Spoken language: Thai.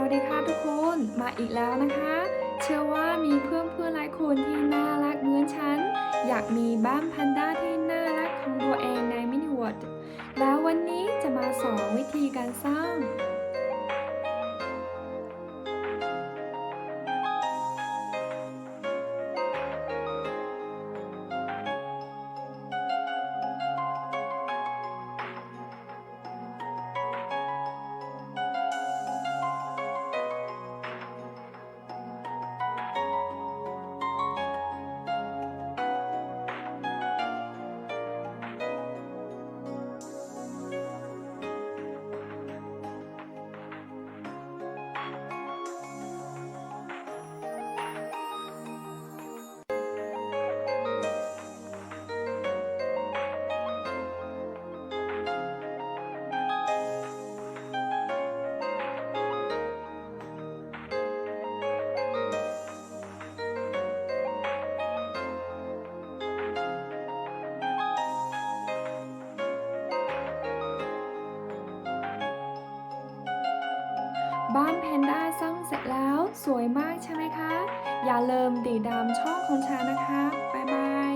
วัสดีค่ะทุกคนมาอีกแล้วนะคะ เชื่อว่ามีเพื่อนเพื่อนๆหลายคนที่น่ารักเหมือนฉัน อยากมีบ้านแพนด้าที่น่ารักของตัวเองในมินิวอร์ดแล้ววันนี้จะมาสอนวิธีการสร้าง บ้านแพนด้าสร้างเสร็จแล้วสวยมากใช่ไหมคะ อย่าลืมติดตามช่องของฉันนะคะ บ๊ายบาย